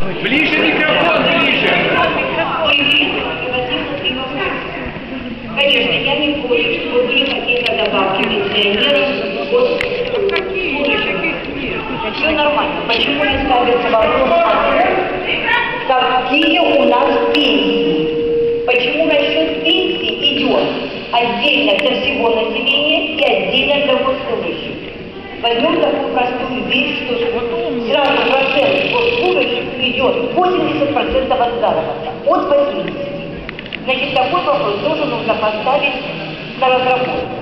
Ближе микрофон, ближе. Конечно, я не против, чтобы были какие-то добавки пенсионерам. Вот, все нормально. Почему не ставится вопрос о том, какие у нас пенсии? Почему расчет пенсии идет отдельно для всего населения и отдельно для госслужащих? Возьмем такую простую вещь, что сразу процент госслужащих идет 80% от заработка, от 80. Значит, такой вопрос тоже нужно поставить на разработку.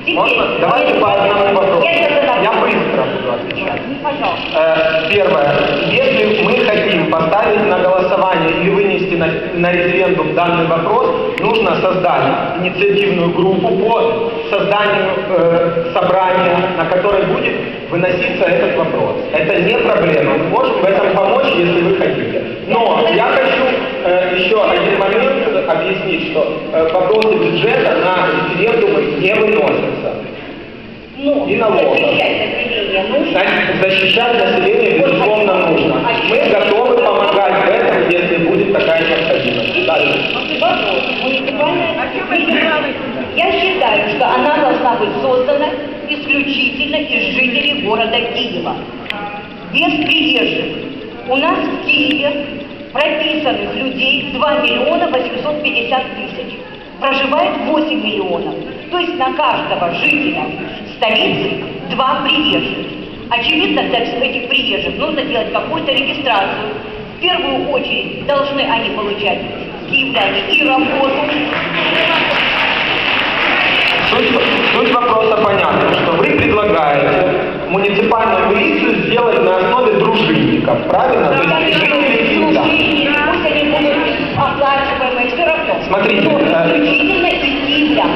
Теперь, Можно? Давайте по одному вопросу. Я. Я быстро буду отвечать. Ну, Пожалуйста. Э, Первое. На, референдум данный вопрос, нужно создать инициативную группу по созданию э, собрания, на которой будет выноситься этот вопрос. Это не проблема. Мы можем в этом помочь, если вы хотите. Но я хочу э, еще один момент объяснить, что э, вопросы бюджета на референдумы не выносятся. Ну, И налогов. защищать население нужно. Защищать население, безусловно, нужно. Мы готовы помогать в этом, если будет такая необходимость. Дальше. Вопрос. Муниципальная Я считаю, что она должна быть создана исключительно из жителей города Киева. Без приезжих. У нас в Киеве прописанных людей 2 миллиона 850 тысяч. Проживает 8 миллионов. То есть на каждого жителя столицы два приезжих. Очевидно, для этих приезжих нужно делать какую-то регистрацию. В первую очередь должны они получать киевляне и работу, Суть, суть вопроса понятна, что вы предлагаете муниципальную милицию сделать на основе дружинников, правильно? То есть жителей Киева. Пусть они будут оплачиваемые, все равно. Смотрите, э, исключительно из киевлян.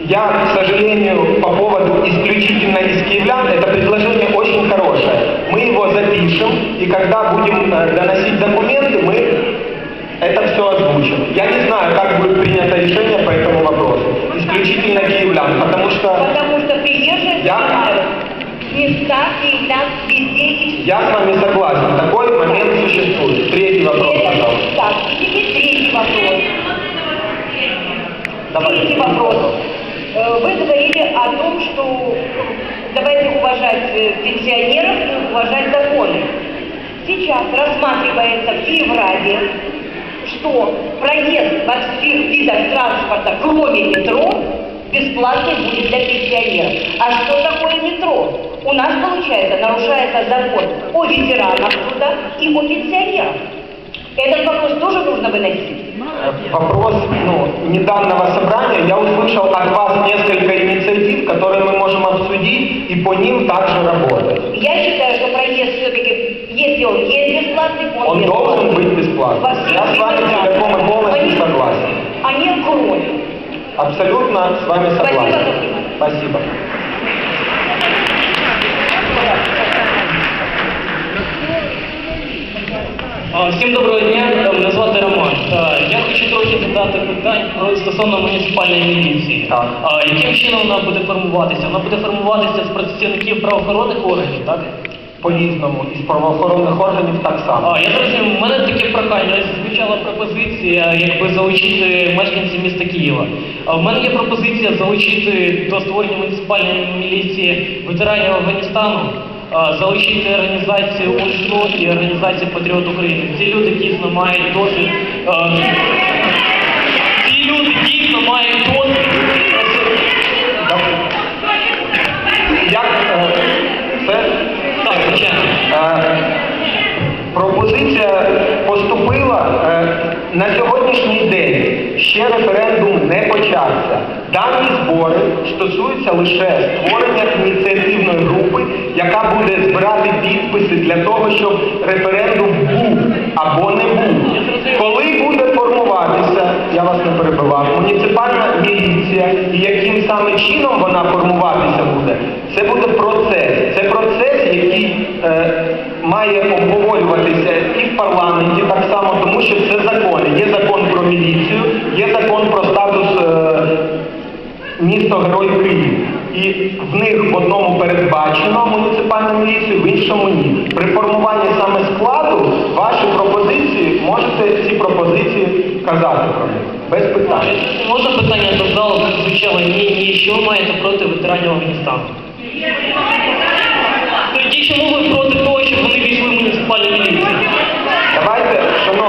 Я, к сожалению, по поводу исключительно из киевлян, это предложение очень хорошее. Мы его запишем, и когда будем э, доносить документы, мы это все озвучим. Я не знаю, как будет принято решение по этому вопросу. Исключительно киевлян, потому что Потому что приезжие Я- занимают места киевлян везде и я с вами согласен, такой момент существует. Третий вопрос, Это- пожалуйста. Так, и теперь третий вопрос. Давай. Третий вопрос. Э, Вы говорили о том, что давайте уважать э, пенсионеров и уважать законы. Сейчас рассматривается в Киевраде, что проезд во всех видах транспорта, кроме метро, бесплатный будет для пенсионеров. А что такое метро? У нас, получается, нарушается закон о ветеранах труда и о пенсионерах. Этот вопрос тоже нужно выносить. Вопрос ну, неданного собрания. Я услышал от вас несколько инициатив, которые мы можем обсудить и по ним также работать. Я считаю, что проезд все-таки, если он есть бесплатный, он, Он бесплатный. Всех Я с вами целиком и полностью Они- согласен. Они кроме. Абсолютно с вами согласен. Спасибо. Всім доброго дня, мене звати Роман. Я хочу трохи задати питань про стосовно муніципальної міліції. Так. Яким чином вона буде формуватися? Вона буде формуватися з працівників правоохоронних органів, так? По-різному. Із правоохоронних органів так само. А, я зрозумів, у мене таке прохання, звучала пропозиція, якби залучити мешканців міста Києва. А в мене є пропозиція залучити до створення муніципальної міліції ветеранів Афганістану, а, залучити організацію УНСО і організацію Патріот України. Ці люди дійсно мають досвід. а, Пропозиція поступила е, на сьогоднішній день. Ще референдум не почався. Дані збори стосуються лише створення ініціативної групи, яка буде збирати підписи для того, щоб референдум був або не був. Коли буде формуватися, я вас не перебивав, муніципальна міліція і яким саме чином вона формуватися буде, це буде процес. Це процес, який е, має обговорюватися і в парламенті так само, тому що це закони. Є закон про міліцію, є закон про статус е, міста Герой Київ. І в них в одному передбачено муніципальну міліцію, в іншому ні. При формуванні саме складу ваші пропозиції можете ці пропозиції казати про них. Без питань. Можна питання до залу звучало ні, ні, що маєте проти ветеранів Афганістану? Тоді чому ви проти того, щоб вони війшли в муніципальну міліцію? Давайте, шановні, це